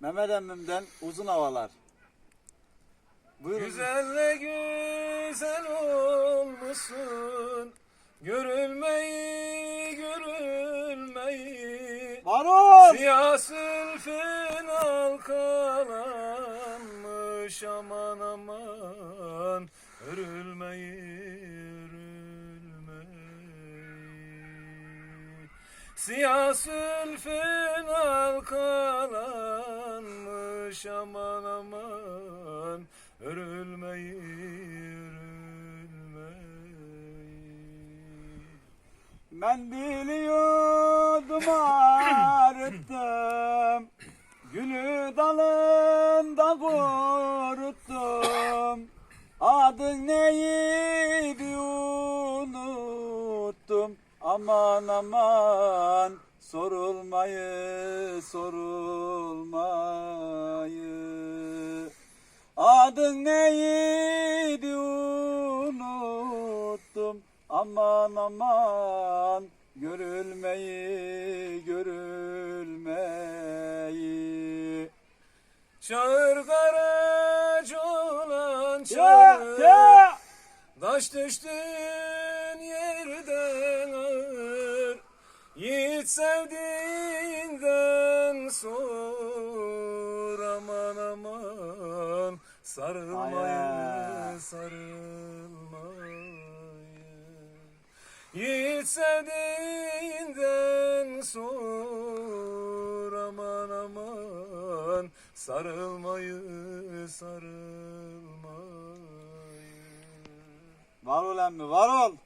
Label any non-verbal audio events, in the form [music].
Mehmet emmimden uzun havalar. Buyurun. Güzelle güzel olmuşsun Görülmeyi görülmeyi Varol! Siyah sülfün halkalanmış aman aman Örülmeyi örülmeyi Siyah sülfün halkalanmış aman aman Örülmeyi örülmeyi Ben biliyordum arıttım. [coughs] Gülü dalında kuruttum. Adın neydi unuttum. Aman aman sorulmayı sorulmayı. Adın neydi unuttum. Aman aman görülmeyi görülmeyi. Çağır garacı olan Ya çağır ya Taş düştüğün yerden ağır Yiğit sevdiğinden aman Sarılmayı Aynen. sarılmayı Yiğit sevdiğinden sor Aman aman Sarılmayı sarılmayı Var ol emmi var ol.